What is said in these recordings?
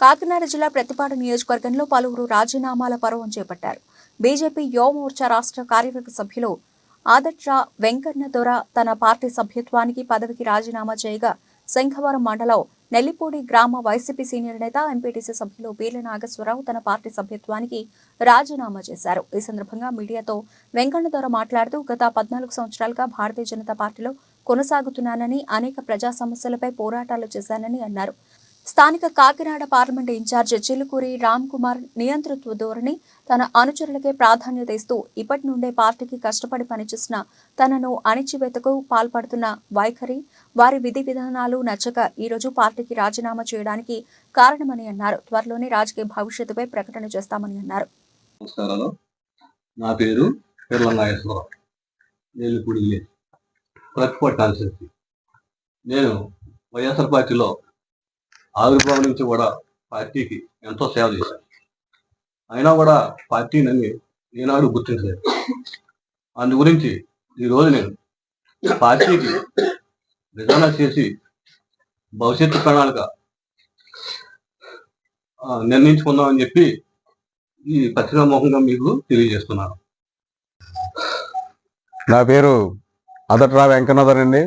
కాకినాడ జిల్లా ప్రతిపాడు నియోజకవర్గంలో పలువురు రాజీనామాల పర్వం చేపట్టారు. బీజేపీ యువ మోర్చా రాష్ట్ర కార్యవర్గ సభ్యులు ఆదట్రా వెంకన్న దొర తన పార్టీ సభ్యత్వానికి పదవికి రాజీనామా చేయగా శంఖవరం మండలం నెల్లిపూడి గ్రామ వైసీపీ సీనియర్ నేత ఎంపీటీసీ సభ్యులు బీర్ల నాగేశ్వరరావు తన పార్టీ సభ్యత్వానికి రాజీనామా చేశారు. ఈ సందర్భంగా మీడియాతో వెంకన్న దొర మాట్లాడుతూ గత పద్నాలుగు సంవత్సరాలుగా భారతీయ జనతా పార్టీలో కొనసాగుతున్నానని అనేక ప్రజా సమస్యలపై పోరాటాలు చేశానని అన్నారు. స్థానిక కాకినాడ పార్లమెంట్ ఇన్ఛార్జ్ చిలుకూరి రామ్ కుమార్ నియంతృత్వ ధోరణి తన అనుచరులకే ప్రాధాన్యత ఇస్తూ ఇప్పటి నుండే పార్టీకి కష్టపడి పనిచేసిన తనను అణిచివేతకు పాల్పడుతున్న వైఖరి వారి విధి విధానాలు నచ్చక ఈరోజు పార్టీకి రాజీనామా చేయడానికి కారణమని అన్నారు. త్వరలోనే రాజకీయ భవిష్యత్తుపై ప్రకటన చేస్తామని అన్నారు. నమస్కారాలు. నా పేరు నేను వైఎస్ఆర్ పార్టీలో ఆవిర్భావం నుంచి కూడా పార్టీకి ఎంతో సేవ చేశాను అయినా కూడా పార్టీ నన్ను ఈనాడు గుర్తించలేదు. అందు గురించి ఈరోజు నేను పార్టీకి విధానం చేసి భవిష్యత్తు ప్రణాళిక నిర్ణయించుకుందామని చెప్పి ఈ పత్రికాముఖంగా మీకు తెలియజేస్తున్నాను. నా పేరు అదట్రా వెంకన్నదర్ అండి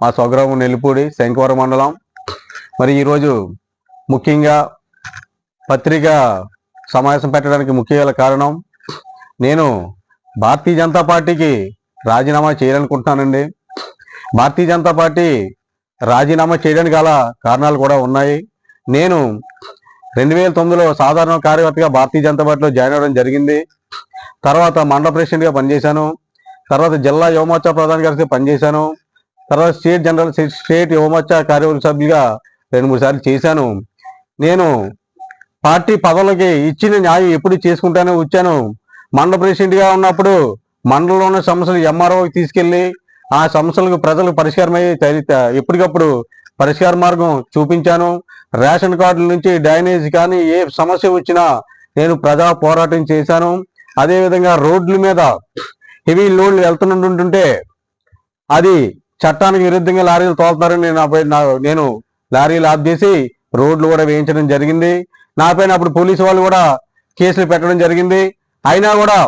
మా స్వగ్రామం నెల్లిపూడి శంకవరం మండలం. మరి ఈరోజు ముఖ్యంగా పత్రిక సమావేశం పెట్టడానికి ముఖ్య కారణం నేను భారతీయ జనతా పార్టీకి రాజీనామా చేయాలనుకుంటున్నానండి. భారతీయ జనతా పార్టీ రాజీనామా చేయడానికి గల కారణాలు కూడా ఉన్నాయి. నేను రెండు వేల తొమ్మిదిలో సాధారణ కార్యకర్తగా భారతీయ జనతా పార్టీలో జాయిన్ అవ్వడం జరిగింది. తర్వాత మండల ప్రెసిడెంట్గా పనిచేశాను. తర్వాత జిల్లా యువమోర్చా ప్రధాన కార్యదర్శి పనిచేశాను. తర్వాత స్టేట్ జనరల్ స్టేట్ యువమోర్చా కార్యవర్గ సభ్యులుగా రెండు మూడు సార్లు చేశాను. నేను పార్టీ పదవులకి ఇచ్చిన న్యాయం ఎప్పుడు చేసుకుంటానే వచ్చాను. మండల ప్రెసిడెంట్గా ఉన్నప్పుడు మండలంలో ఉన్న సమస్యలు ఎంఆర్ఓకి తీసుకెళ్ళి ఆ సమస్యలకు ప్రజలకు పరిష్కారం అయ్యి ఎప్పటికప్పుడు పరిష్కార మార్గం చూపించాను. రేషన్ కార్డుల నుంచి డ్రైనేజ్ కానీ ఏ సమస్య వచ్చినా నేను ప్రజా పోరాటం చేశాను. అదేవిధంగా రోడ్ల మీద హెవీ లోడ్లు వెళ్తుంటుంటే అది చట్టానికి విరుద్ధంగా లారీలు తోలుతారని నేను నా- నేను లారీలు ఆఫ్ చేసి రోడ్లు కూడా వేయించడం జరిగింది. నాపైన అప్పుడు పోలీసు వాళ్ళు కూడా కేసులు పెట్టడం జరిగింది. అయినా కూడా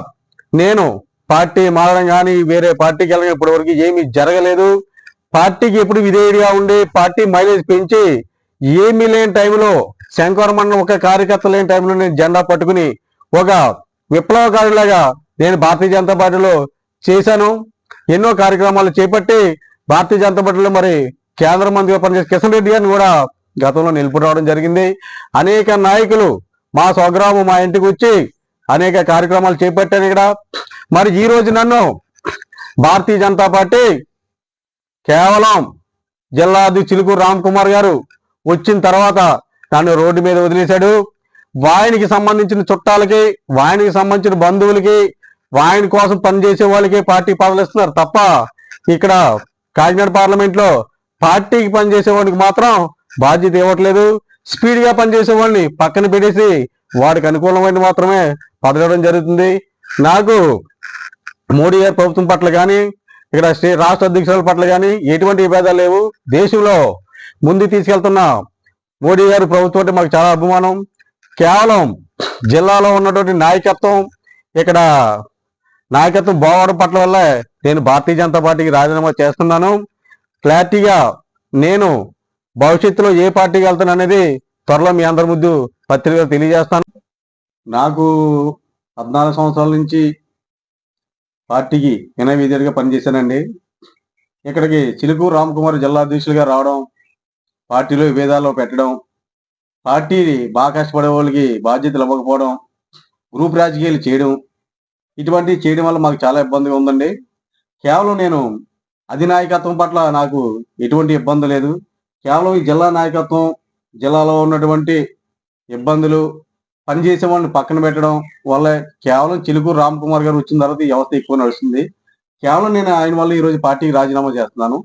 నేను పార్టీ మారడం కానీ వేరే పార్టీకి వెళ్ళడం ఇప్పటివరకు ఏమీ జరగలేదు. పార్టీకి ఎప్పుడు విధేయుడిగా ఉండి పార్టీ మైలేజ్ పెంచి ఏమీ లేని టైంలో శంకరమన్న మండలం ఒక కార్యకర్త లేని టైంలో నేను జెండా పట్టుకుని ఒక విప్లవకారులాగా నేను భారతీయ జనతా పార్టీలో చేశాను. ఎన్నో కార్యక్రమాలు చేపట్టి భారతీయ జనతా పార్టీలో మరి కేంద్ర మంత్రిగా పనిచేసే కిషన్ రెడ్డి గారిని కూడా గతంలో నిలుపు రావడం జరిగింది. అనేక నాయకులు మా స్వగ్రామం మా ఇంటికి వచ్చి అనేక కార్యక్రమాలు చేపట్టారు ఇక్కడ. మరి ఈ రోజు నన్ను భారతీయ జనతా పార్టీ కేవలం జిల్లా అధ్యక్షులకు చిలుకూరు రామ్ కుమార్ గారు వచ్చిన తర్వాత నన్ను రోడ్డు మీద వదిలేశాడు. వాయనికి సంబంధించిన చుట్టాలకి వాయనికి సంబంధించిన బంధువులకి వాయన కోసం పనిచేసే వాళ్ళకి పార్టీ పదవులు ఇస్తున్నారు తప్ప ఇక్కడ కాకినాడ పార్లమెంట్లో పార్టీకి పనిచేసే వాడికి మాత్రం బాధ్యత ఇవ్వట్లేదు. స్పీడ్గా పనిచేసే వాడిని పక్కన పెట్టేసి వాడికి అనుకూలమైన మాత్రమే పదవడం జరుగుతుంది. నాకు మోడీ గారి ప్రభుత్వం పట్ల కానీ ఇక్కడ శ్రీ రాష్ట్ర అధ్యక్షుల పట్ల కానీ ఎటువంటి విభేదాలు లేవు. దేశంలో ముందు తీసుకెళ్తున్న మోడీ గారి ప్రభుత్వం అంటే మాకు చాలా అభిమానం. కేవలం జిల్లాలో ఉన్నటువంటి నాయకత్వం ఇక్కడ నాయకత్వం బాగోవడం పట్ల వల్ల నేను భారతీయ జనతా పార్టీకి రాజీనామా చేస్తున్నాను. క్లారిటీగా నేను భవిష్యత్తులో ఏ పార్టీకి వెళ్తాను అనేది త్వరలో మీ అందరి ముందు పత్రికలో తెలియజేస్తాను. నాకు పద్నాలుగు సంవత్సరాల నుంచి పార్టీకి వినయ విధేయుడిగా పనిచేశానండి. ఇక్కడికి చిలుకూరు రామకుమార్ జిల్లా అధ్యక్షులుగా రావడం పార్టీలో విభేదాలు పెట్టడం పార్టీ బాగా కష్టపడే వాళ్ళకి బాధ్యతలు ఇవ్వకపోవడం గ్రూప్ రాజకీయాలు చేయడం ఇటువంటివి చేయడం వల్ల మాకు చాలా ఇబ్బందిగా ఉందండి. కేవలం నేను అధినాయకత్వం పట్ల నాకు ఎటువంటి ఇబ్బంది లేదు. కేవలం ఈ జిల్లా నాయకత్వం జిల్లాలో ఉన్నటువంటి ఇబ్బందులు పనిచేసే వాళ్ళని పక్కన పెట్టడం వల్ల కేవలం చిలుకూరు రామ్ కుమార్ గారు వచ్చిన తర్వాత ఈ వ్యవస్థ ఎక్కువ నడుస్తుంది. కేవలం నేను ఆయన వల్ల ఈరోజు పార్టీకి రాజీనామా చేస్తున్నాను.